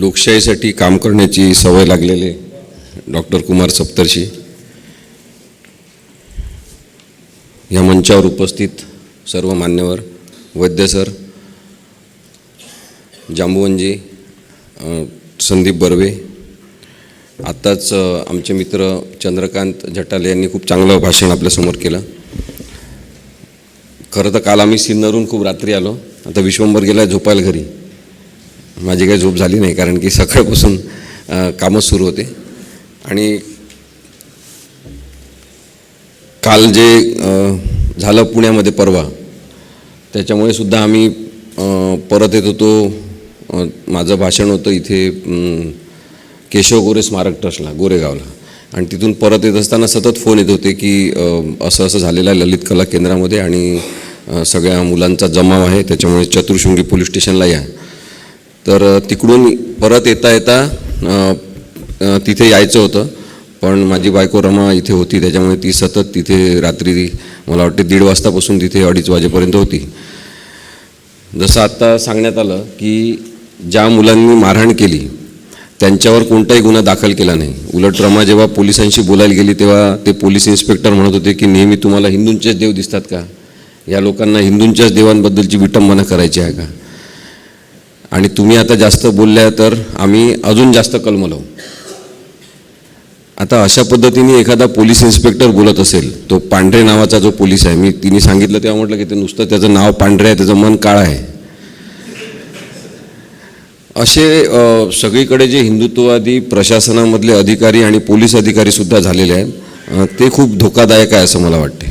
लोकशाहीसाठी काम करण्याची सवय लागलेले डॉक्टर कुमार सप्तर्षी. या मंचावर उपस्थित सर्व मान्यवर वैद्य सर जांबुवंजी संदीप बर्वे आत्ताच आमचे मित्र चंद्रकांत झटाले यांनी खूप चांगलं भाषण आपल्यासमोर केलं. खरं तर काल आम्ही सिन्नरून खूप रात्री आलो आता विश्वंभर गेला झोपायला घरी. माझी काही झोप झाली नाही कारण की सकाळपासून कामं सुरू होते. आणि काल जे झालं पुण्यामध्ये परवा त्याच्यामुळे सुद्धा आम्ही परत येत होतो. माझं भाषण होतं इथे केशव गोरे स्मारक ट्रस्टला गोरेगावला. आणि तिथून परत येत असताना सतत फोन येत होते की असं असं झालेलं आहे ललित कला केंद्रामध्ये आणि सगळ्या मुलांचा जमाव आहे त्याच्यामुळे चतुर्शृंगी पोलीस स्टेशनला या. तर तिकडून परत येता येता तिथे यायचं होतं. पण माझी बायको रमा इथे होती त्याच्यामुळे ती सतत तिथे रात्री मला वाटते दीड वाजतापासून तिथे अडीच वाजेपर्यंत होती. जसं आत्ता सांगण्यात आलं की ज्या मुलांनी मारहाण केली त्यांच्यावर कोणताही गुन्हा दाखल केला नाही. उलट रमा जेव्हा पोलिसांशी बोलायला गेली तेव्हा ते पोलीस इन्स्पेक्टर म्हणत होते की नेहमी तुम्हाला हिंदूंचेच देव दिसतात का? या लोकांना हिंदूंच्याच देवांबद्दलची विटंबना करायची आहे का? आणि तुम्ही आता जास्त बोलल्या तर आम्ही अजून जास्त कलमलो. आता अशा पद्धतीने एखादा पोलीस इन्स्पेक्टर बोलत असेल तो पांढरे नावाचा जो पोलीस आहे मी तिने सांगितलं तेव्हा म्हटलं की ते नुसतं त्याचं नाव पांढरे आहे त्याचं मन काळं आहे. असे सगळीकडे जे हिंदुत्ववादी प्रशासनामधले अधिकारी आणि पोलीस अधिकारी सुद्धा झालेले आहेत ते खूप धोकादायक आहे असं मला वाटते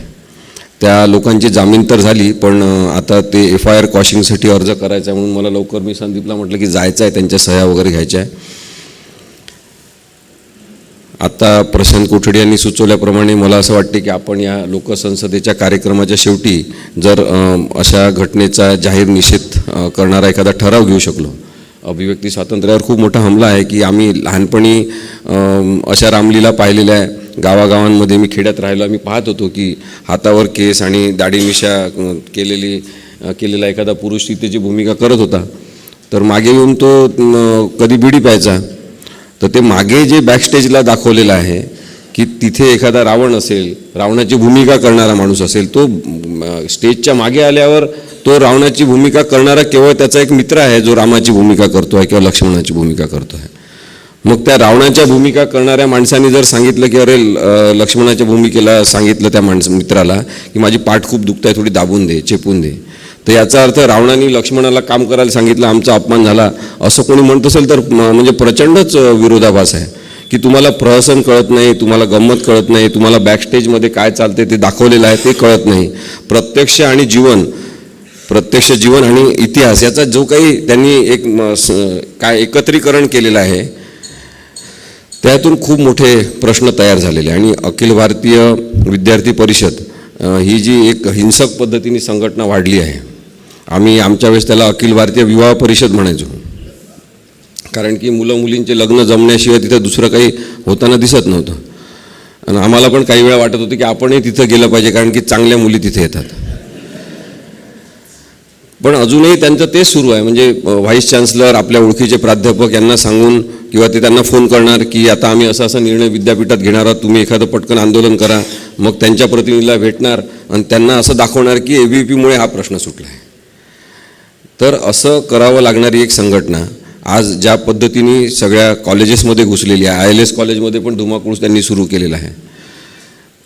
त्या लोकांची जामीन तर झाली पण आता ते एफ आय आर कॉशिंगसाठी अर्ज करायचा आहे म्हणून मला लवकर मी संदीपला म्हटलं की जायचं आहे त्यांच्या सह्या वगैरे घ्यायच्या आहे. आता प्रशांत कोठडी यांनी सुचवल्याप्रमाणे मला असं वाटते की आपण या लोकसंसदेच्या कार्यक्रमाच्या शेवटी जर अशा घटनेचा जाहीर निषेध करणारा एखादा ठराव घेऊ शकलो. अभिव्यक्ती स्वातंत्र्यावर खूप मोठा हमला आहे की आम्ही लहानपणी अशा रामलीला पाहिलेल्या आहे गावागावांमध्ये मी खेड्यात राहिलो मी पाहत होतो की हातावर केस आणि दाढीमिशा केलेली केलेला एखादा पुरुष तिथे भूमिका करत होता तर मागे येऊन तो कधी बिडी प्यायचा. तर ते मागे जे बॅकस्टेजला दाखवलेलं आहे की तिथे एखादा रावण असेल रावणाची भूमिका करणारा माणूस असेल तो स्टेजच्या मागे आल्यावर तो रावणाची भूमिका करणारा केवळ त्याचा एक मित्र आहे जो रामाची भूमिका करतो आहे किंवा लक्ष्मणाची भूमिका करतो आहे मग त्या रावणाच्या भूमिका करणाऱ्या माणसाने जर सांगितलं की अरे लक्ष्मणाच्या भूमिकेला सांगितलं त्या माणस मित्राला की माझी पाठ खूप दुखत आहे थोडी दाबून दे चेपून दे. तर याचा अर्थ रावणाने लक्ष्मणाला काम करायला सांगितलं आमचा अपमान झाला. असं कोणी म्हणत असेल तर म्हणजे प्रचंडच विरोधाभास आहे. की तुम्हाला प्रहसन कळत नाही तुम्हाला गंमत कळत नाही तुम्हाला बॅकस्टेजमध्ये काय चालते ते दाखवलेलं आहे ते कळत नाही. प्रत्यक्ष आणि जीवन प्रत्यक्ष जीवन आणि इतिहास याचा जो काही त्यांनी एक काय एकत्रीकरण केलेलं आहे त्यातून खूप मोठे प्रश्न तयार झालेले आणि अखिल भारतीय विद्यार्थी परिषद ही जी एक हिंसक पद्धतीने संघटना वाढली आहे आम्ही आमच्या वेळेस त्याला अखिल भारतीय विवाह परिषद म्हणायचो. कारण की मुलं मुलींचे लग्न जमण्याशिवाय तिथं दुसरं काही होताना दिसत नव्हतं. आणि आम्हाला पण काही वेळा वाटत होतं की आपणही तिथं गेलं पाहिजे कारण की चांगल्या मुली तिथे येतात. पण अजूनही त्यांचं तेच सुरू आहे. म्हणजे व्हाईस चान्सलर आपल्या ओळखीचे प्राध्यापक यांना सांगून किंवा ते त्यांना फोन करणार की आता आम्ही असा असा निर्णय विद्यापीठात घेणार आहोत तुम्ही एखादं पटकन आंदोलन करा मग त्यांच्या प्रतिनिधीला भेटणार आणि त्यांना असं दाखवणार की ए व्ही पीमुळे हा प्रश्न सुटला आहे. तर असं करावं लागणारी एक संघटना आज ज्या पद्धतीने सगळ्या कॉलेजेसमध्ये घुसलेली आहे आय एल एस कॉलेजमध्ये पण धुमाकूळ त्यांनी सुरू केलेला आहे.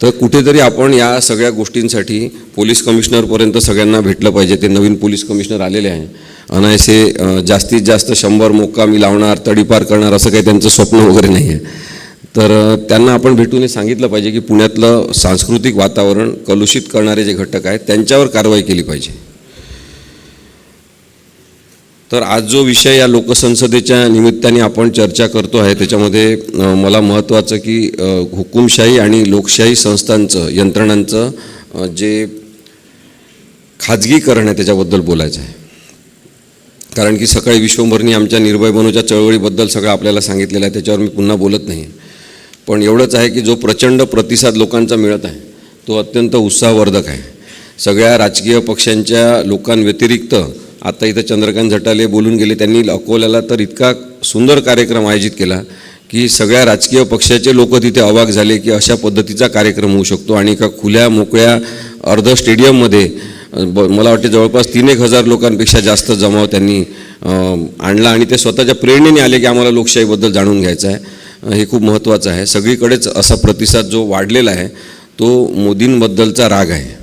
तर कुठेतरी आपण या सगळ्या गोष्टींसाठी पोलीस कमिशनरपर्यंत सगळ्यांना भेटलं पाहिजे. ते नवीन पोलीस कमिशनर आलेले आहे. अनायसे जास्तीत जास्त शंभर मोक्का मी लावणार तडीपार करणार असं काही त्यांचं स्वप्न वगैरे नाही आहे तर त्यांना आपण भेटून हे सांगितलं पाहिजे की पुण्यातलं सांस्कृतिक वातावरण कलुषित करणारे जे घटक आहेत त्यांच्यावर कारवाई केली पाहिजे. तर आज जो विषय या लोकसंसदेच्या निमित्ताने आपण चर्चा करतो आहे त्याच्यामध्ये मला महत्त्वाचं की हुकुमशाही आणि लोकशाही संस्थांचं यंत्रणांचं जे खाजगीकरण आहे त्याच्याबद्दल बोलायचं आहे. कारण की सकाळी विश्वभरनी आमच्या निर्भय बनूच्या चळवळीबद्दल सगळं आपल्याला सांगितलेलं आहे त्याच्यावर मी पुन्हा बोलत नाही. पण एवढंच आहे की जो प्रचंड प्रतिसाद लोकांचा मिळत आहे तो अत्यंत उत्साहवर्धक आहे. सगळ्या राजकीय पक्षांच्या लोकांव्यतिरिक्त आता इथं चंद्रकांत झटाले बोलून गेले त्यांनी अकोल्याला तर इतका सुंदर कार्यक्रम आयोजित केला की सगळ्या राजकीय पक्षाचे लोक तिथे अवाक झाले की अशा पद्धतीचा कार्यक्रम होऊ शकतो. आणि एका खुल्या मोकळ्या अर्ध स्टेडियममध्ये ब मला वाटते जवळपास तीन एक हजार लोकांपेक्षा जास्त जमाव त्यांनी आणला आणि ते स्वतःच्या प्रेरणेने आले की आम्हाला लोकशाहीबद्दल जाणून घ्यायचं आहे. हे खूप महत्त्वाचं आहे. सगळीकडेच असा प्रतिसाद जो वाढलेला आहे तो मोदींबद्दलचा राग आहे.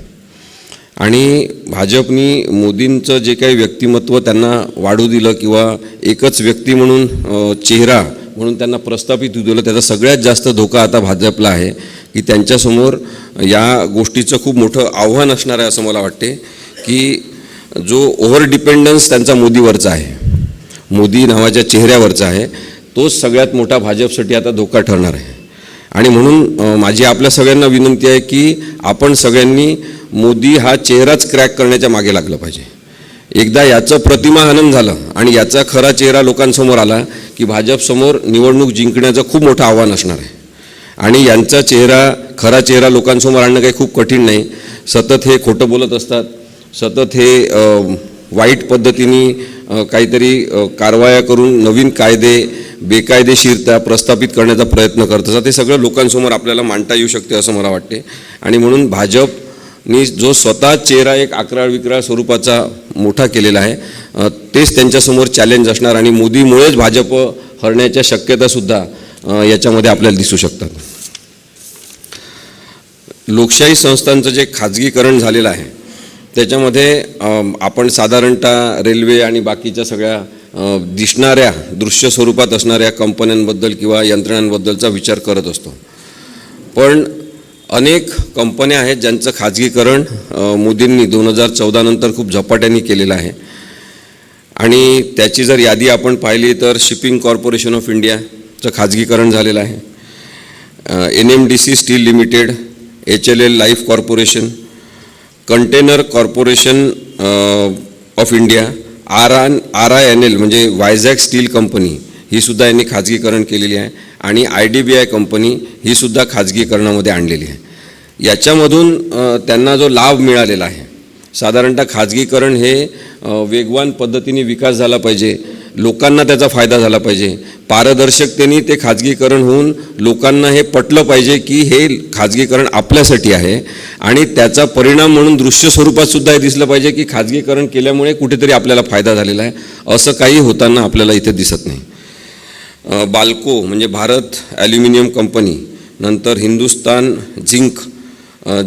आणि भाजपनी मोदींचं जे काही व्यक्तिमत्व त्यांना वाढू दिलं किंवा एकच व्यक्ती म्हणून चेहरा म्हणून त्यांना प्रस्थापित होऊ दिलं त्याचा सगळ्यात जास्त धोका आता भाजपला आहे की त्यांच्यासमोर या गोष्टीचं खूप मोठं आव्हान असणार आहे असं मला वाटते की जो ओव्हर डिपेंडन्स त्यांचा मोदीवरचा आहे मोदी नावाच्या चेहऱ्यावरचा आहे तोच सगळ्यात मोठा भाजपसाठी आता धोका ठरणार आहे. आणि म्हणून माझी आपल्या सगळ्यांना विनंती आहे की आपण सगळ्यांनी मोदी हा चेहराच क्रॅक करण्याच्या मागे लागलं पाहिजे. एकदा याचं प्रतिमाहनन झालं आणि याचा खरा चेहरा लोकांसमोर आला की भाजपसमोर निवडणूक जिंकण्याचं खूप मोठं आव्हान असणार आहे. आणि यांचा चेहरा खरा चेहरा लोकांसमोर आणणं काही खूप कठीण नाही. सतत हे खोटं बोलत असतात. सतत हे वाईट पद्धतीने काहीतरी कारवाया करून नवीन कायदे बेकायदेशीरता प्रस्थापित करण्याचा प्रयत्न करत असतात. ते सगळं लोकांसमोर आपल्याला मांडता येऊ शकते असं मला वाटते. आणि म्हणून भाजपनी जो स्वतः चेहरा एक आक्राळ विक्राळ स्वरूपाचा मोठा केलेला आहे तेच त्यांच्यासमोर चॅलेंज असणार आणि मोदीमुळेच भाजप हरण्याच्या शक्यतासुद्धा याच्यामध्ये आपल्याला दिसू शकतात. लोकशाही संस्थांचं जे खाजगीकरण झालेलं आहे त्याच्यामध्ये आपण साधारणतः रेल्वे आणि बाकीच्या सगळ्या दिसणाऱ्या दृश्य स्वरूपात असणाऱ्या कंपन्यांबद्दल किंवा यंत्रणांबद्दलचा विचार करत असतो. पण अनेक कंपन्या आहेत ज्यांचं खाजगीकरण मोदींनी दोन हजार चौदानंतर खूप झपाट्याने केलेलं आहे. आणि त्याची जर यादी आपण पाहिली तर शिपिंग कॉर्पोरेशन ऑफ इंडियाचं खाजगीकरण झालेलं आहे. N M D C steel limited H L L life corporation container corporation of India R आन आर आय एन एल म्हणजे वायझॅक स्टील कंपनी ही सुद्धा यांनी खाजगीकरण केलेली आहे. आणि I D B I company ही सुद्धा खाजगीकरणामध्ये आणलेली आहे. याच्यामधून त्यांना जो लाभ मिळालेला आहे साधारणतः खाजगीकरण हे वेगवान पद्धतीने विकास झाला पाहिजे. लोकांना त्याचा फायदा झाला पाहिजे. पारदर्शकतेने ते खाजगीकरण होऊन लोकांना हे पटलं पाहिजे की हे खाजगीकरण आपल्यासाठी आहे. आणि त्याचा परिणाम म्हणून दृश्य स्वरूपात सुद्धा हे दिसलं पाहिजे की खाजगीकरण केल्यामुळे कुठेतरी आपल्याला फायदा झालेला आहे. असं काही होताना आपल्याला इथे दिसत नाही. बाल्को म्हणजे भारत ॲल्युमिनियम कंपनी नंतर हिंदुस्तान झिंक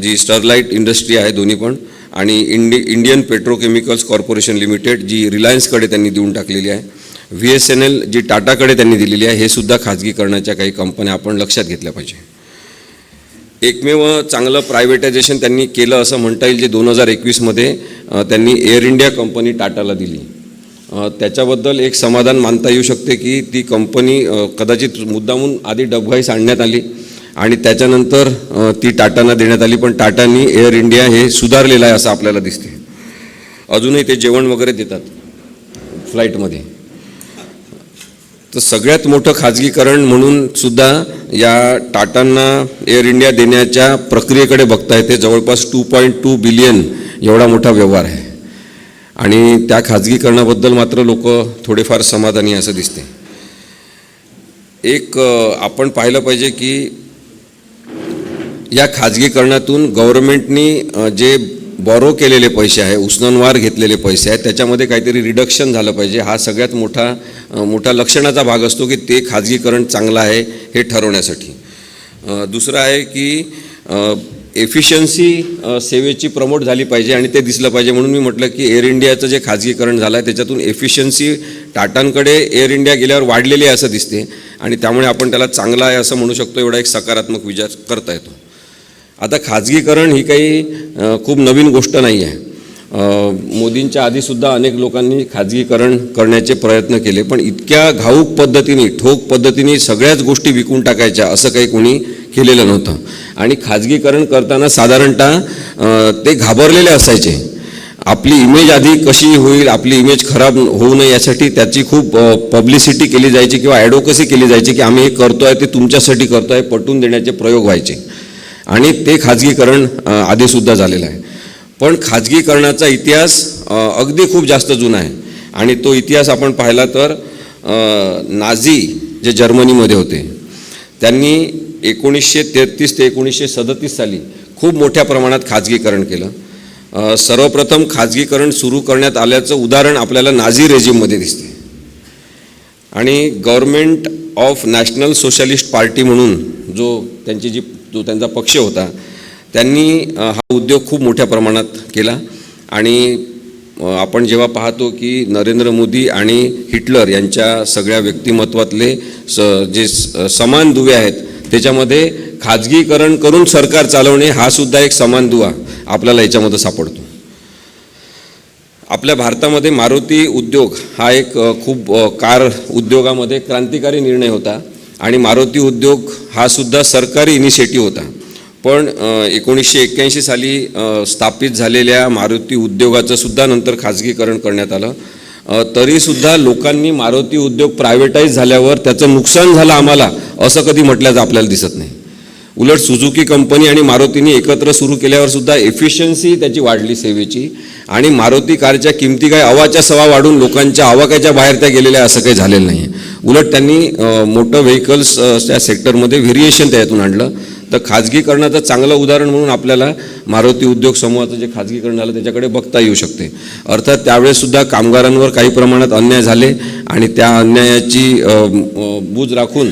जी स्टरलाईट इंडस्ट्री आहे दोन्ही पण आणि इंडि इंडियन पेट्रोकेमिकल्स कॉर्पोरेशन लिमिटेड जी रिलायन्सकडे त्यांनी देऊन टाकलेली आहे. व्ही एस एन एल जी टाटाकडे त्यांनी दिलेली आहे हे सुद्धा खाजगीकरणाच्या काही कंपन्या आपण लक्षात घेतल्या पाहिजे. एकमेव चांगलं प्रायव्हेटायझेशन त्यांनी केलं असं म्हणता येईल जे दोन हजार एकवीसमध्ये त्यांनी एअर इंडिया कंपनी टाटाला दिली. त्याच्याबद्दल एक समाधान मानता येऊ शकते की ती कंपनी कदाचित मुद्दामून आधी डबघाईस आणण्यात आली. आणि त्याच्यानंतर ती टाटांना देण्यात आली पण टाटांनी एअर इंडिया हे सुधारलेलं आहे असं आपल्याला दिसते. अजूनही ते जेवण वगैरे देतात फ्लाईटमध्ये. तर सगळ्यात मोठं खाजगीकरण म्हणून सुद्धा या टाटांना एअर इंडिया देण्याच्या प्रक्रियेकडे बघता येते जवळपास टू पॉईंट टू बिलियन एवढा मोठा व्यवहार आहे. आणि त्या खाजगीकरणाबद्दल मात्र लोक थोडेफार समाधानी असं दिसते. एक आपण पाहिलं पाहिजे की या खाजगीकरणातून गव्हर्नमेंटनी जे बॉरो केलेले पैसे आहे उसननवार घेतलेले पैसे आहेत त्याच्यामध्ये काहीतरी रिडक्शन झालं पाहिजे. हा सगळ्यात मोठा मोठा लक्षणाचा भाग असतो की ते खाजगीकरण चांगलं आहे हे ठरवण्यासाठी. दुसरं आहे की एफिशियन्सी सेवेची प्रमोट झाली पाहिजे आणि ते दिसलं पाहिजे. म्हणून मी म्हटलं की एअर इंडियाचं जे खाजगीकरण झालं आहे त्याच्यातून एफिशियन्सी टाटांकडे एअर इंडिया गेल्यावर वाढलेली आहे असं दिसते. आणि त्यामुळे आपण त्याला चांगला आहे असं म्हणू शकतो एवढा एक सकारात्मक विचार करता येतो. आता खाजगीकरण ही काही खूप नवीन गोष्ट नाही आहे. मोदींच्या आधीसुद्धा अनेक लोकांनी खाजगीकरण करण्याचे प्रयत्न केले पण इतक्या घाऊक पद्धतीने ठोक पद्धतीने सगळ्याच गोष्टी विकून टाकायच्या असं काही कोणी केलेलं नव्हतं. आणि खाजगीकरण करताना साधारणतः ते घाबरलेले असायचे. आपली इमेज आधी कशी होईल आपली इमेज खराब होऊ नये यासाठी त्याची खूप पब्लिसिटी केली जायची किंवा ॲडव्होकसी केली जायची की आम्ही हे करतो आहे ते तुमच्यासाठी करतो आहे पटवून देण्याचे प्रयोग व्हायचे. आणि ते खाजगीकरण आधीसुद्धा झालेलं आहे. पण खाजगीकरणाचा इतिहास अगदी खूप जास्त जुना आहे. आणि तो इतिहास आपण पाहिला तर नाझी जे जर्मनीमध्ये होते त्यांनी एकोणीसशे तेहतीस ते एकोणीसशे सदतीस साली खूप मोठ्या प्रमाणात खाजगीकरण केलं. सर्वप्रथम खाजगीकरण सुरू करण्यात आल्याचं उदाहरण आपल्याला नाझी रेजिममध्ये दिसते. आणि government of national socialist party म्हणून जो त्यांची जी जो त्यांचा पक्ष होता त्यांनी हा उद्योग खूप मोठ्या प्रमाणात केला. आणि आपण जेव्हा पाहतो की नरेंद्र मोदी आणि हिटलर यांच्या सगळ्या व्यक्तिमत्वातले स जे समान दुवे आहेत त्याच्यामध्ये खाजगीकरण करून सरकार चालवणे हा सुद्धा एक समान दुवा आपल्याला याच्यामध्ये सापडतो. आपल्या भारतामध्ये मारुती उद्योग हा एक खूप कार उद्योगामध्ये क्रांतिकारी निर्णय होता. आणि मारुती उद्योग हा सुद्धा सरकारी इनिशिएटिव्ह होता. पण एकोणीसशे एक्क्याऐंशी साली स्थापित झालेल्या मारुती उद्योगाचं सुद्धा नंतर खाजगीकरण करण्यात आलं. तरीसुद्धा लोकांनी मारुती उद्योग प्रायव्हेटाईज झाल्यावर त्याचं नुकसान झालं आम्हाला असं कधी म्हटल्याचं आपल्याला दिसत नाही. उलट सुझुकी कंपनी आणि मारुतीने एकत्र सुरू केल्यावर सुद्धा एफिशियन्सी त्याची वाढली सेवेची. आणि मारुती कारच्या किमती काय? अवाच्या सवा वाढून लोकांच्या आवाक्याच्या बाहेर त्या गेलेल्या असं काही झालेलं नाही उलट त्यांनी मोटर व्हेकल्स त्या सेक्टरमध्ये व्हेरिएशन त्यातून आणलं. तर खाजगीकरणाचं चांगलं उदाहरण म्हणून आपल्याला मारुती उद्योग समूहाचं जे खाजगीकरण झालं त्याच्याकडे बघता येऊ शकते. अर्थात त्यावेळेससुद्धा कामगारांवर काही प्रमाणात अन्याय झाले आणि त्या अन्यायाची बूज राखून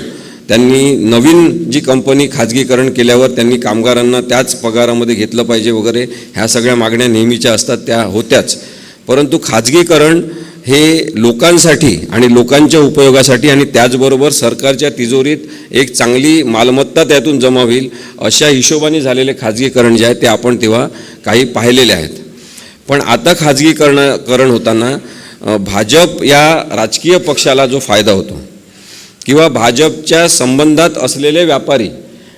त्यांनी नवीन जी कंपनी खाजगीकरण केल्यावर त्यांनी कामगारांना त्याच पगारामध्ये घेतलं पाहिजे वगैरे ह्या सगळ्या मागण्या नेहमीच्या असतात त्या होत्याच. परंतु खाजगीकरण हे लोकांसाठी आणि लोकांच्या उपयोगासाठी आणि त्याचबरोबर सरकारच्या तिजोरीत एक चांगली मालमत्ता त्यातून जमा होईल अशा हिशोबाने झालेले खाजगीकरण जे आहे ते आपण तेव्हा काही पाहिलेले आहेत. पण आता खाजगीकरण करण होताना भाजप या राजकीय पक्षाला जो फायदा होतो किंवा भाजपच्या संबंधात असलेले व्यापारी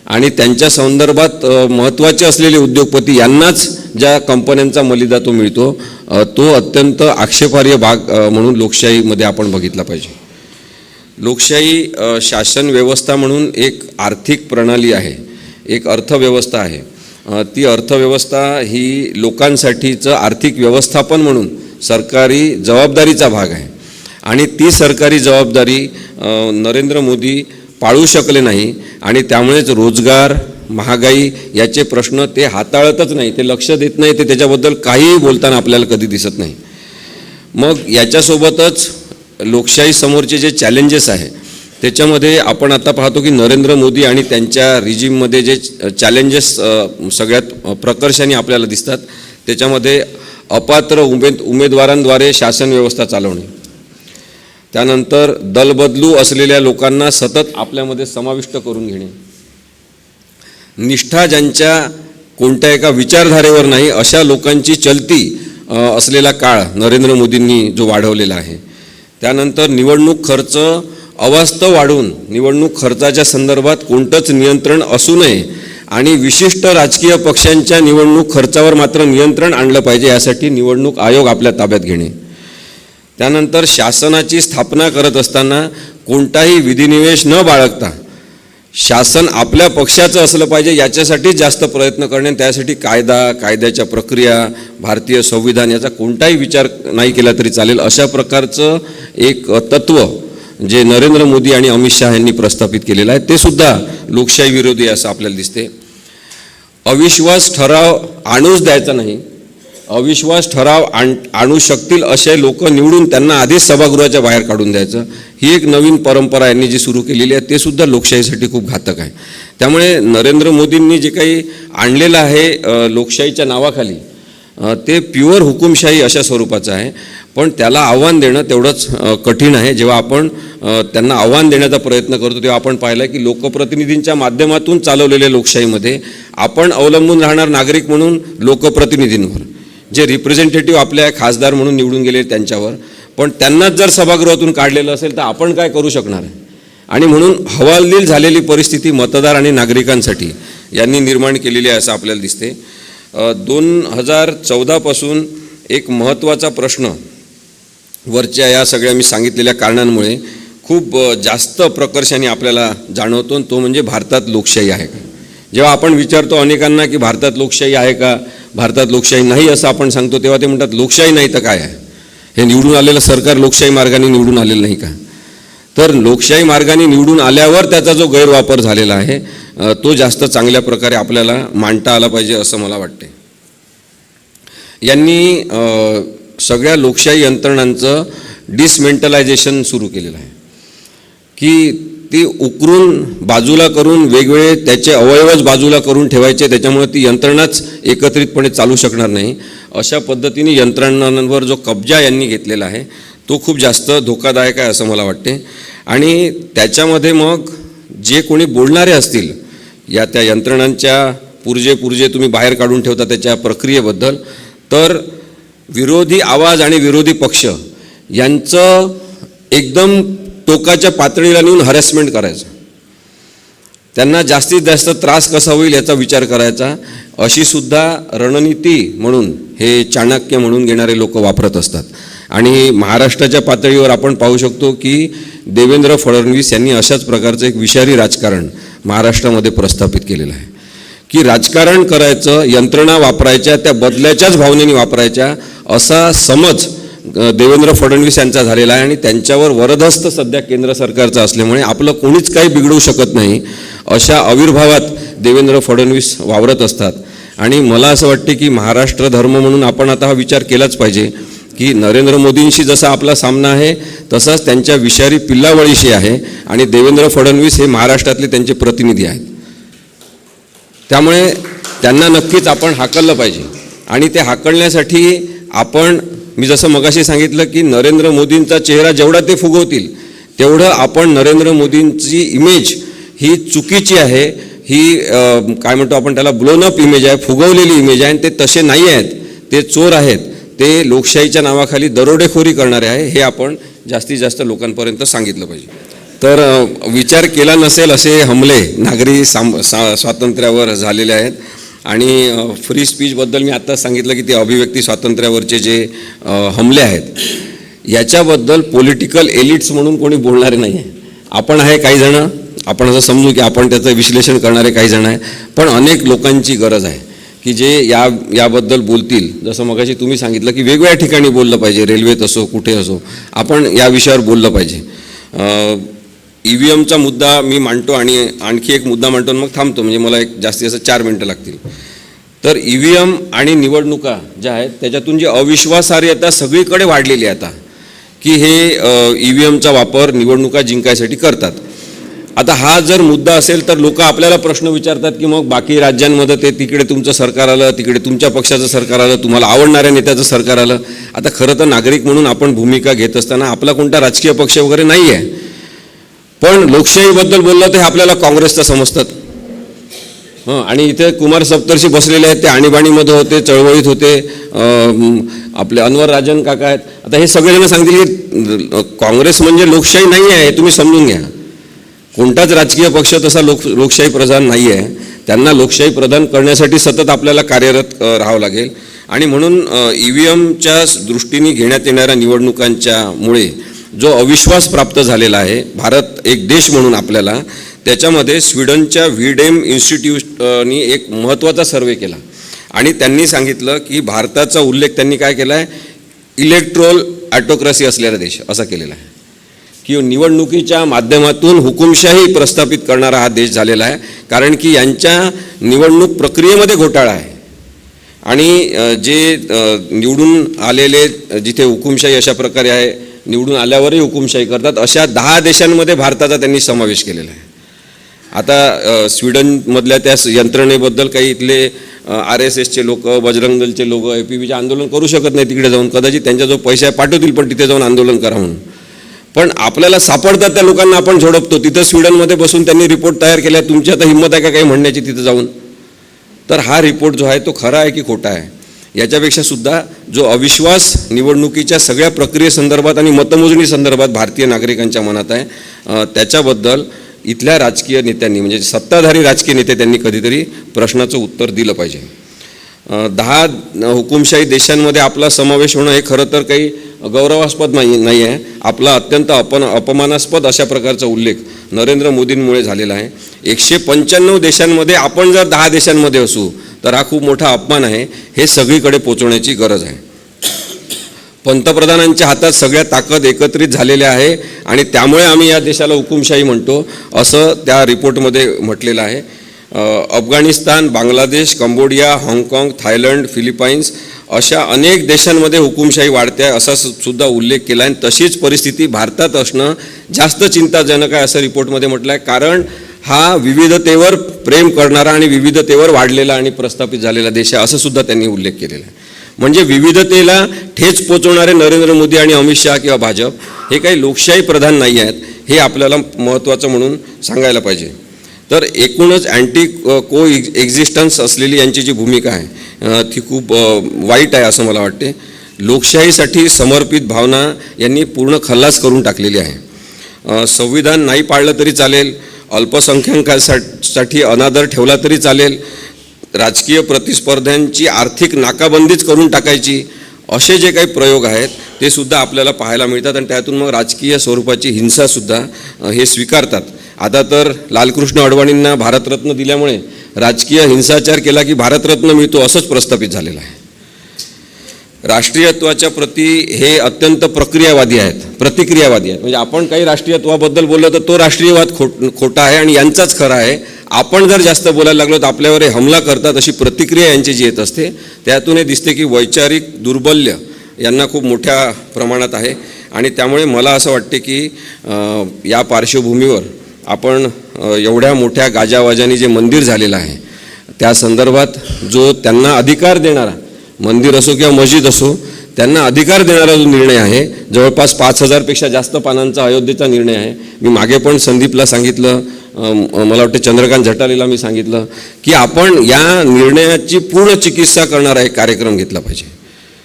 आणि त्यांच्या संदर्भात महत्त्वाचे असलेले उद्योगपती यांनाच ज्या कंपन्यांचा मलिदा तो मिळतो तो अत्यंत आक्षेपार्ह भाग म्हणून लोकशाहीमध्ये आपण बघितला पाहिजे. लोकशाही शासन व्यवस्था म्हणून एक आर्थिक प्रणाली आहे एक अर्थव्यवस्था आहे. ती अर्थव्यवस्था ही लोकांसाठीचं आर्थिक व्यवस्थापन म्हणून सरकारी जबाबदारीचा भाग आहे. आणि ती सरकारी जबाबदारी नरेंद्र मोदी पाळू शकले नाही आणि त्यामुळेच रोजगार महागाई याचे प्रश्न ते हाताळतच नाही ते लक्ष देत नाही ते त्याच्याबद्दल काहीही बोलताना आपल्याला कधी दिसत नाही. मग याच्यासोबतच लोकशाही समोरचे जे चॅलेंजेस आहे त्याच्यामध्ये आपण आता पाहतो की नरेंद्र मोदी आणि त्यांच्या रिजिममध्ये जे चॅलेंजेस सगळ्यात प्रकर्षाने आपल्याला दिसतात त्याच्यामध्ये अपात्र उमेद उमेदवारांद्वारे शासन व्यवस्था चालवणे. त्यानंतर दलबदलू असलेल्या लोकांना सतत आपल्यामध्ये समाविष्ट करून घेणे. निष्ठा ज्यांच्या कोणत्या एका विचारधारेवर नाही अशा लोकांची चलती असलेला काळ नरेंद्र मोदींनी जो वाढवलेला आहे. त्यानंतर निवडणूक खर्च अवास्तव वाढून निवडणूक खर्चाच्या संदर्भात कोणतंच नियंत्रण असू नये आणि विशिष्ट राजकीय पक्षांच्या निवडणूक खर्चावर मात्र नियंत्रण आणलं पाहिजे यासाठी निवडणूक आयोग आपल्या ताब्यात घेणे. त्यानंतर शासनाची स्थापना करत असताना कोणताही विधिनिवेश न बाळगता शासन आपल्या पक्षाचं असलं पाहिजे याच्यासाठी जास्त प्रयत्न करणे आणि त्यासाठी कायदा कायद्याच्या प्रक्रिया भारतीय संविधान याचा कोणताही विचार नाही केला तरी चालेल. अशा प्रकारचं एक तत्त्व जे नरेंद्र मोदी आणि अमित शहा यांनी प्रस्थापित केलेलं आहे ते सुद्धा लोकशाही विरोधी असं आपल्याला दिसते. अविश्वास ठराव आणूच द्यायचा नाही. अविश्वास ठराव आण आणू शकतील असे लोक निवडून त्यांना आधीच सभागृहाच्या बाहेर काढून द्यायचं. ही एक नवीन परंपरा यांनी जी सुरू केलेली आहे ते सुद्धा लोकशाहीसाठी खूप घातक आहे. त्यामुळे नरेंद्र मोदींनी जे काही आणलेलं आहे लोकशाहीच्या नावाखाली ते प्युअर हुकुमशाही अशा स्वरूपाचं आहे. पण त्याला आव्हान देणं तेवढंच कठीण आहे. जेव्हा आपण त्यांना आव्हान देण्याचा प्रयत्न करतो तेव्हा आपण पाहिलं की लोकप्रतिनिधींच्या माध्यमातून चालवलेल्या लोकशाहीमध्ये आपण अवलंबून राहणार नागरिक म्हणून लोकप्रतिनिधींवर. जे रिप्रेझेंटेटिव्ह आपल्या खासदार म्हणून निवडून गेले त्यांच्यावर. पण त्यांनाच जर सभागृहातून काढलेलं असेल तर आपण काय करू शकणार? आणि म्हणून हवालदिल झालेली परिस्थिती मतदार आणि नागरिकांसाठी यांनी निर्माण केलेली आहे असं आपल्याला दिसते. दोन हजार चौदापासून एक महत्त्वाचा प्रश्न वरच्या या सगळ्या मी सांगितलेल्या कारणांमुळे खूप जास्त प्रकर्षाने आपल्याला जाणवतो आणि तो म्हणजे भारतात लोकशाही आहे का? जेव्हा आपण विचारतो अनेकांना की भारतात लोकशाही आहे का भारतात लोकशाही नाही असं आपण सांगतो तेव्हा ते म्हणतात लोकशाही नाही तर काय आहे? हे निवडून आलेलं सरकार लोकशाही मार्गाने निवडून आलेलं नाही का? तर लोकशाही मार्गाने निवडून आल्यावर त्याचा जो गैरवापर झालेला आहे तो जास्त चांगल्या प्रकारे आपल्याला मांडता आला पाहिजे असं मला वाटते यांनी सगळ्या लोकशाही यंत्रणांचं डिसमेंटलायझेशन सुरू केलेलं आहे. की ती उकरून बाजूला करून वेगवेगळे त्याचे अवयवच बाजूला करून ठेवायचे त्याच्यामुळे ती यंत्रणाच एकत्रितपणे चालू शकणार नाही. अशा पद्धतीने यंत्रणांवर जो कब्जा यांनी घेतलेला आहे तो खूप जास्त धोकादायक आहे असं मला वाटते. आणि त्याच्यामध्ये मग जे कोणी बोलणारे असतील या त्या यंत्रणांच्या पुर्जे पुर्जे तुम्ही बाहेर काढून ठेवता त्याच्या प्रक्रियेबद्दल तर विरोधी आवाज आणि विरोधी पक्ष यांचं एकदम टोकाच्या पातळीला नेऊन हॅरेसमेंट करायचं. त्यांना जास्तीत जास्त त्रास कसा होईल याचा विचार करायचा. अशी सुद्धा रणनीती म्हणून हे चाणक्य म्हणून घेणारे लोक वापरत असतात. आणि महाराष्ट्राच्या पातळीवर आपण पाहू शकतो की देवेंद्र फडणवीस यांनी अशाच प्रकारचं एक विषारी राजकारण महाराष्ट्रामध्ये प्रस्थापित केलेलं आहे. की राजकारण करायचं यंत्रणा वापरायच्या त्या बदल्याच्याच भावनेने वापरायच्या असा समज देवेंद्र फडणवीस यांचा झालेला आहे आणि त्यांच्यावर वरदहस्त सध्या केंद्र सरकारचं असल्यामुळे आपलं कोणीच काही बिघडवू शकत नाही अशा आविर्भावात देवेंद्र फडणवीस वावरत असतात. आणि मला असं वाटते की महाराष्ट्र धर्म म्हणून आपण आता हा विचार केलाच पाहिजे की नरेंद्र मोदींशी जसा आपला सामना आहे तसाच त्यांच्या विषारी पिल्लावळीशी आहे आणि देवेंद्र फडणवीस हे महाराष्ट्रातले त्यांचे प्रतिनिधी आहेत. त्यामुळे त्यांना नक्कीच आपण हाकललं पाहिजे आणि ते हाकलण्यासाठी आपण मी जसं मगाशी सांगितलं की नरेंद्र मोदींचा चेहरा जेवढा ते फुगवतील तेवढं आपण नरेंद्र मोदींची इमेज ही चुकीची आहे. ही काय म्हणतो आपण त्याला ब्लोन अप इमेज आहे फुगवलेली इमेज आहे आणि ते तसे नाही आहेत. ते चोर आहेत. ते लोकशाहीच्या नावाखाली दरोडेखोरी करणारे आहे हे आपण जास्तीत जास्त लोकांपर्यंत सांगितलं पाहिजे. तर विचार केला नसेल असे हमले नागरी साम सा स्वातंत्र्यावर झालेले आहेत. आणि फ्री स्पीचबद्दल मी आत्ताच सांगितलं की ते अभिव्यक्ती स्वातंत्र्यावरचे जे हमले आहेत याच्याबद्दल पॉलिटिकल एलिट्स म्हणून कोणी बोलणारे नाही आहे आपण आहे काही जणं आपण असं समजू की आपण त्याचं विश्लेषण करणारे काही जण आहे पण अनेक लोकांची गरज आहे की जे या याबद्दल बोलतील. जसं मगाशी तुम्ही सांगितलं की वेगवेगळ्या ठिकाणी बोललं पाहिजे रेल्वेत असो कुठे असो आपण या विषयावर बोललं पाहिजे. ई व्ही एमचा मुद्दा मी मांडतो आणि आणखी एक मुद्दा मांडतो आणि मग थांबतो. म्हणजे मला एक जास्तीत जास्त चार मिनटं लागतील. तर ई व्ही एम आणि निवडणुका ज्या आहेत त्याच्यातून जी अविश्वासार्हता सगळीकडे वाढलेली आहे आता की हे ई व्ही एमचा वापर निवडणुका जिंकायसाठी करतात. आता हा जर मुद्दा असेल तर लोक आपल्याला प्रश्न विचारतात की मग बाकी राज्यांमध्ये ते तिकडे तुमचं सरकार आलं तिकडे तुमच्या पक्षाचं सरकार आलं तुम्हाला आवडणाऱ्या नेत्याचं सरकार आलं. आता खरं तर नागरिक म्हणून आपण भूमिका घेत असताना आपला कोणता राजकीय पक्ष वगैरे नाही आहे पण लोकशाहीबद्दल बोललं तर हे आपल्याला काँग्रेसचं समजतात. हं आणि इथे कुमार सप्तर्षी बसलेले आहेत ते आणीबाणीमध्ये होते चळवळीत होते आपले अनवर राजन काका आहेत. आता हे सगळेजण सांगतील की काँग्रेस म्हणजे लोकशाही नाही आहे हे तुम्ही समजून घ्या. कोणताच राजकीय पक्ष तसा लोक लोकशाही प्रधान नाही आहे त्यांना लोकशाही प्रदान करण्यासाठी सतत आपल्याला कार्यरत राहावं लागेल. आणि म्हणून ई व्ही एमच्या दृष्टीने घेण्यात येणाऱ्या निवडणुकांच्यामुळे जो अविश्वास प्राप्त झालेला आहे भारत एक देश म्हणून आपल्याला त्याच्यामध्ये स्वीडनच्या व्हीडेम इन्स्टिट्यूटनी एक महत्त्वाचा सर्वे केला. आणि त्यांनी सांगितलं की भारताचा उल्लेख त्यांनी काय केला आहे इलेक्ट्रोल ॲटोक्रसी असलेला देश असा केलेला आहे. की निवडणुकीच्या माध्यमातून हुकुमशाही प्रस्थापित करणारा हा देश झालेला आहे कारण की यांच्या निवडणूक प्रक्रियेमध्ये घोटाळा आहे. आणि जे निवडून आलेले जिथे हुकुमशाही अशा प्रकारे आहे निवडून आल्यावरही हुकुमशाही करतात. अशा दहा देशांमध्ये भारताचा त्यांनी समावेश केलेला आहे. आता स्वीडनमधल्या त्या यंत्रणेबद्दल काही इथले आर एस एसचे लोक बजरंग दलचे लोक ए पी बीचे आंदोलन करू शकत नाही तिकडे जाऊन. कदाचित त्यांच्या जो पैसे आहे पाठवतील पण तिथे जाऊन आंदोलन करा म्हणून. पण आपल्याला सापडतात त्या लोकांना आपण झोडपतो. तिथं स्वीडनमध्ये बसून त्यांनी रिपोर्ट तयार केला तुमची आता हिंमत आहे का काही म्हणण्याची तिथं जाऊन? तर हा रिपोर्ट जो आहे तो खरा आहे की खोटा आहे? याच्यापेक्षा सुद्धा जो अविश्वास निवडणुकीच्या सगळ्या प्रक्रियेसंदर्भात आणि मतमोजणी संदर्भात भारतीय नागरिकांच्या मनात आहे त्याच्याबद्दल इथल्या राजकीय नेत्यांनी म्हणजे सत्ताधारी राजकीय नेते त्यांनी कधीतरी प्रश्नाचं उत्तर दिलं पाहिजे. दहा हुकुमशाही देशांमध्ये आपला समावेश होणं हे खरं तर काही गौरवास्पद नाही नाही आहे आपला अत्यंत अपन अपमानास्पद अशा प्रकारचा उल्लेख नरेंद्र मोदींमुळे झालेला आहे. एकशे पंच्याण्णव देशांमध्ये आपण जर दहा देशांमध्ये असू तर हा खूप मोठा अपमान आहे. हे सगळीकडे पोचवण्याची गरज आहे. पंतप्रधानांच्या हातात सगळ्या ताकद एकत्रित झालेल्या आहे आणि त्यामुळे आम्ही या देशाला हुकुमशाही म्हणतो असं त्या रिपोर्टमध्ये म्हटलेलं आहे. अफगाणिस्तान बांगलादेश कंबोडिया हाँगकाँग थायलंड फिलिपाईन्स अशा अनेक देशांमध्ये हुकुमशाही वाढते आहे असा सुद्धा उल्लेख केला आहे. आणि तशीच परिस्थिती भारतात असणं जास्त चिंताजनक आहे असं रिपोर्टमध्ये म्हटलं आहे कारण हा विविधतेवर प्रेम करणारा आणि विविधतेवर वाढलेला आणि प्रस्थापित झालेला देश आहे असं सुद्धा त्यांनी उल्लेख केलेला आहे. म्हणजे विविधतेला ठेच पोचवणारे नरेंद्र मोदी आणि अमित शहा किंवा भाजप हे काही लोकशाही प्रधान नाही आहेत हे आपल्याला महत्त्वाचं म्हणून सांगायला पाहिजे. तर एकूणच अँटी को एक्झिस्टन्स असलेली यांची जी भूमिका आहे ती खूप वाईट आहे असं मला वाटते. लोकशाहीसाठी समर्पित भावना यांनी पूर्ण खल्लास करून टाकलेली आहे. संविधान नाही पाळलं तरी चालेल अल्पसंख्याकांसाठी अनादर ठेवला तरी चालेल राजकीय प्रतिस्पर्ध्यांची आर्थिक नाकाबंदीच करून टाकायची असे जे काही प्रयोग आहेत ते सुद्धा आपल्याला पाहायला मिळतात आणि त्यातून मग राजकीय स्वरूपाची हिंसासुद्धा हे स्वीकारतात. आता तर लालकृष्ण अडवाणींना भारतरत्न दिल्यामुळे राजकीय हिंसाचार केला की भारतरत्न मिळतो असंच प्रस्थापित झालेलं आहे. राष्ट्रीयत्वाच्या प्रती हे अत्यंत प्रक्रियावादी आहेत प्रतिक्रियावादी आहेत. म्हणजे आपण काही राष्ट्रीयत्वाबद्दल बोललो तर तो राष्ट्रीयवाद खोट खोटा आहे आणि यांचाच खरा आहे. आपण जर जास्त बोलायला लागलो तर आपल्यावर हे हमला करतात अशी प्रतिक्रिया यांची जी येत असते त्यातून हे दिसते की वैचारिक दुर्बल्य यांना खूप मोठ्या प्रमाणात आहे. आणि त्यामुळे मला असं वाटते की या पार्श्वभूमीवर आपण एवढ्या मोठ्या गाजावाजाने जे मंदिर झालेलं आहे त्या संदर्भात जो त्यांना अधिकार देणारा मंदिर असो किंवा मस्जिद असो त्यांना अधिकार देणारा जो निर्णय आहे जवळपास पाच हजारपेक्षा जास्त पानांचा अयोध्येचा निर्णय आहे. मी मागे पण संदीपला सांगितलं मला वाटतं चंद्रकांत झटालीला मी सांगितलं की आपण या निर्णयाची पूर्ण चिकित्सा करणारा एक कार्यक्रम घेतला पाहिजे.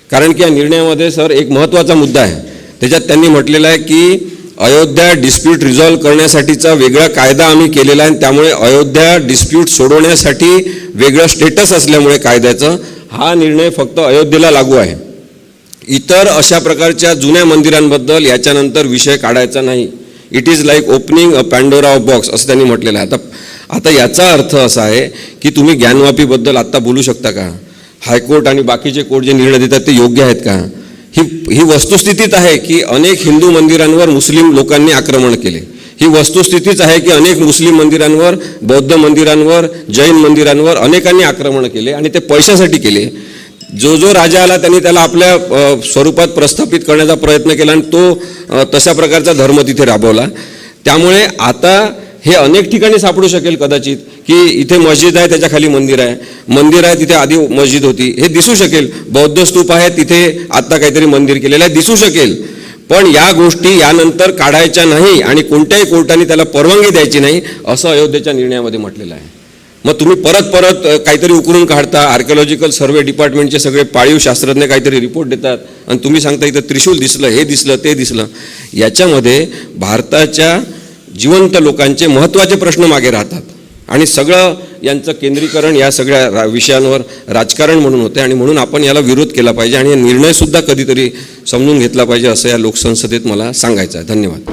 कारण की या निर्णयामध्ये सर एक महत्त्वाचा मुद्दा आहे. त्याच्यात त्यांनी म्हटलेलं आहे की अयोध्या डिस्प्यूट रिझॉल्व्ह करण्यासाठीचा वेगळा कायदा आम्ही केलेला आहे आणि त्यामुळे अयोध्या डिस्प्यूट सोडवण्यासाठी वेगळं स्टेटस असल्यामुळे कायद्याचं हा निर्णय फक्त अयोध्येला लागू आहे. इतर अशा प्रकारच्या जुन्या मंदिरांबद्दल याच्यानंतर विषय काढायचा नाही. It is like opening a Pandora of box असं त्यांनी म्हटलेलं आहे. आता आता याचा अर्थ असा आहे की तुम्ही ज्ञानवापीबद्दल आत्ता बोलू शकता का? हायकोर्ट आणि बाकीचे कोर्ट जे निर्णय देतात ते योग्य आहेत का? ही वस्तुस्थितीच वस्तुस्थितीत आहे की अनेक हिंदू मंदिरांवर मुस्लिम लोकांनी आक्रमण केले. ही वस्तुस्थितीच आहे की अनेक मुस्लिम मंदिरांवर बौद्ध मंदिरांवर जैन मंदिरांवर अनेकांनी आक्रमण केले आणि ते पैशासाठी केले. जो जो राजा आला त्यांनी त्याला आपल्या स्वरूपात प्रस्थापित करण्याचा प्रयत्न केला आणि तो तशा प्रकारचा धर्म तिथे राबवला. त्यामुळे आता हे अनेक ठिकाणी सापडू शकेल कदाचित की इथे मस्जिद आहे त्याच्याखाली मंदिर आहे. मंदिर आहे तिथे आधी मस्जिद होती. हे दिसू शकेल. बौद्ध स्तूप आहे तिथे आत्ता काहीतरी मंदिर केलेलं आहे दिसू शकेल. पण या गोष्टी यानंतर काढायच्या नाही आणि कोणत्याही कोर्टाने त्याला परवानगी द्यायची नाही असं अयोध्येच्या निर्णयामध्ये म्हटलेलं आहे. मग तुम्ही परत परत काहीतरी उकरून काढता आर्किओलॉजिकल सर्वे डिपार्टमेंटचे सगळे पाळीव शास्त्रज्ञ काहीतरी रिपोर्ट देतात आणि तुम्ही सांगता इथं त्रिशूल दिसलं हे दिसलं ते दिसलं. याच्यामध्ये भारताच्या जिवंत लोकांचे महत्त्वाचे प्रश्न मागे राहतात. आणि सगळं यांचं केंद्रीकरण या सगळ्या रा विषयांवर राजकारण म्हणून होते आणि म्हणून आपण याला विरोध केला पाहिजे आणि निर्णयसुद्धा कधीतरी समजून घेतला पाहिजे असं या लोकसंसदेत मला सांगायचं आहे. धन्यवाद.